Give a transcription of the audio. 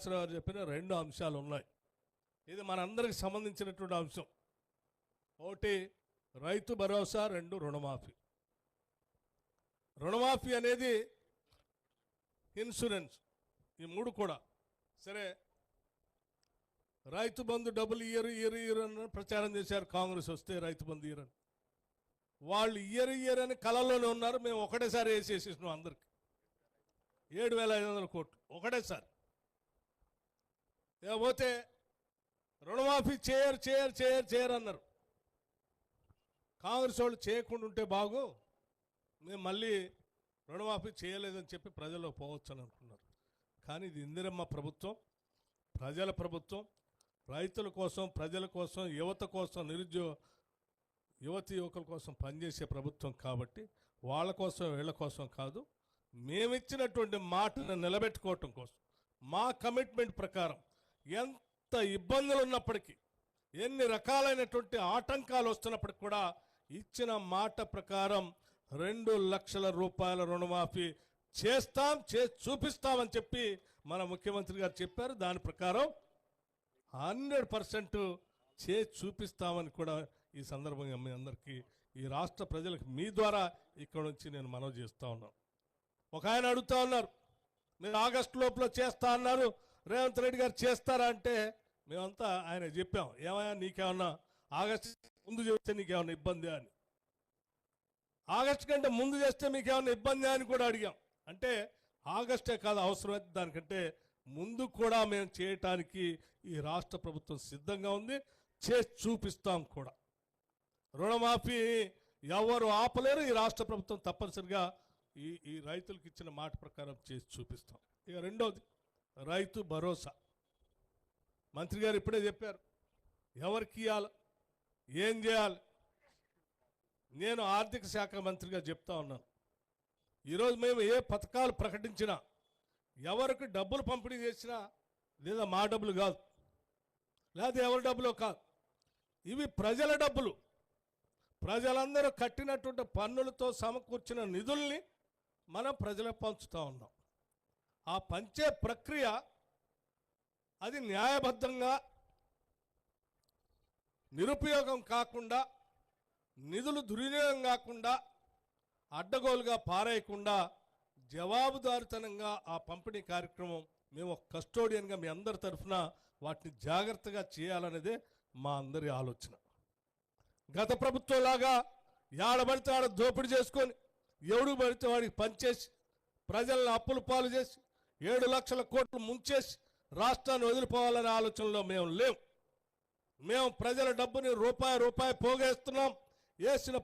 నాగేశ్వరరావు గారు చెప్పిన రెండు అంశాలు ఉన్నాయి. ఇది మనందరికి సంబంధించినటువంటి అంశం. ఒకటి రైతు భరోసా రెండు రుణమాఫీ. రుణమాఫీ అనేది ఇన్సూరెన్స్. ఈ మూడు కూడా. సరే రైతు బంధు డబ్బులు ఇయర్ ఇయర్ ఇయర్ అని ప్రచారం చేశారు కాంగ్రెస్ వస్తే రైతు బంధు ఇయర్ అని. వాళ్ళు ఇయర్ ఇయర్ అని కళలోనే ఉన్నారు. మేము ఒకటేసారి వేసేసేసినాం అందరికి. ఏడు వేల ఐదు వందల కోట్లు. ఒకటేసారి. లేకపోతే రుణమాఫీ చేయరు చేయరు చేయరు చేయరు అన్నారు. కాంగ్రెస్ వాళ్ళు చేయకుండా ఉంటే బాగు మేము మళ్ళీ రుణమాఫీ చేయలేదని చెప్పి ప్రజల్లో పోవచ్చు అని అనుకున్నారు. కానీ ఇది ఇందిరమ్మ ప్రభుత్వం ప్రజల ప్రభుత్వం రైతుల కోసం ప్రజల కోసం యువత కోసం నిరుద్యోగ యువతి యువకుల కోసం పనిచేసే ప్రభుత్వం కాబట్టి వాళ్ళ కోసం వీళ్ళ కోసం కాదు మేమిచ్చినటువంటి మాటను నిలబెట్టుకోవటం కోసం మా కమిట్మెంట్ ప్రకారం ఎంత ఇబ్బందులు ఉన్నప్పటికీ ఎన్ని రకాలైనటువంటి ఆటంకాలు వస్తున్నప్పటికి కూడా ఇచ్చిన మాట ప్రకారం రెండు లక్షల రూపాయల రుణమాఫీ చేస్తాం చే చూపిస్తామని చెప్పి మన ముఖ్యమంత్రి గారు చెప్పారు. దాని ప్రకారం హండ్రెడ్ పర్సెంట్ చే చూపిస్తామని కూడా ఈ సందర్భంగా మీ అందరికీ ఈ రాష్ట్ర ప్రజలకు మీ ద్వారా ఇక్కడ నుంచి నేను మనవి చేస్తూ ఉన్నాను. ఒక ఆయన అడుగుతా ఉన్నారు మీరు ఆగస్టు లోపల చేస్తా అన్నారు రేవంత్ రెడ్డి గారు చేస్తారా అంటే మేమంతా ఆయన చెప్పాం. ఏమయ్యా నీకేమన్నా ఆగస్టు ముందు చేస్తే నీకేమన్నా ఇబ్బంది అని. ఆగస్టు కంటే ముందు చేస్తే మీకేమన్నా ఇబ్బంది అని కూడా అడిగాం. అంటే ఆగస్టే కాదు అవసరమైతే దానికంటే ముందు కూడా మేము చేయటానికి ఈ రాష్ట్ర ప్రభుత్వం సిద్ధంగా ఉంది. చేసి చూపిస్తాం కూడా. రుణమాఫీ ఎవరు ఆపలేరు ఈ రాష్ట్ర ప్రభుత్వం తప్పనిసరిగా ఈ ఈ రైతులకు ఇచ్చిన మాట ప్రకారం చేసి చూపిస్తాం. ఇక రెండోది రైతు భరోసా. మంత్రి గారు ఇప్పుడే చెప్పారు ఎవరికి ఇవ్వాలి ఏం చేయాలి? నేను ఆర్థిక శాఖ మంత్రిగా చెప్తా ఉన్నాను. ఈరోజు మేము ఏ పథకాలు ప్రకటించినా ఎవరికి డబ్బులు పంపిణీ చేసినా లేదా మా డబ్బులు కాదు. లేదా ఎవరి డబ్బులు కాదు. ఇవి ప్రజల డబ్బులు. ప్రజలందరూ కట్టినటువంటి పన్నులతో సమకూర్చిన నిధుల్ని మనం ప్రజలకు పంచుతూ ఉన్నాం. ఆ పంచే ప్రక్రియ అది న్యాయబద్ధంగా నిరుపయోగం కాకుండా నిధులు దుర్వినియోగం కాకుండా అడ్డగోలుగా పారేయకుండా జవాబుదారితనంగా ఆ పంపిణీ కార్యక్రమం మేము ఒక కస్టోడియన్గా మీ అందరి తరఫున వాటిని జాగ్రత్తగా చేయాలనేదే మా అందరి ఆలోచన. గత ప్రభుత్వంలాగా ఏడబడితే ఆడ దోపిడీ చేసుకొని ఎవడు పడితే వాడికి పనిచేసి ప్రజలను అప్పులు పాలు చేసి ఏడు లక్షల కోట్లు ముంచేసి రాష్ట్రాన్ని వదిలిపోవాలనే ఆలోచనలో మేము లేవు మేము ప్రజల డబ్బుని రూపాయి రూపాయి పోగేస్తున్నాం. వేసిన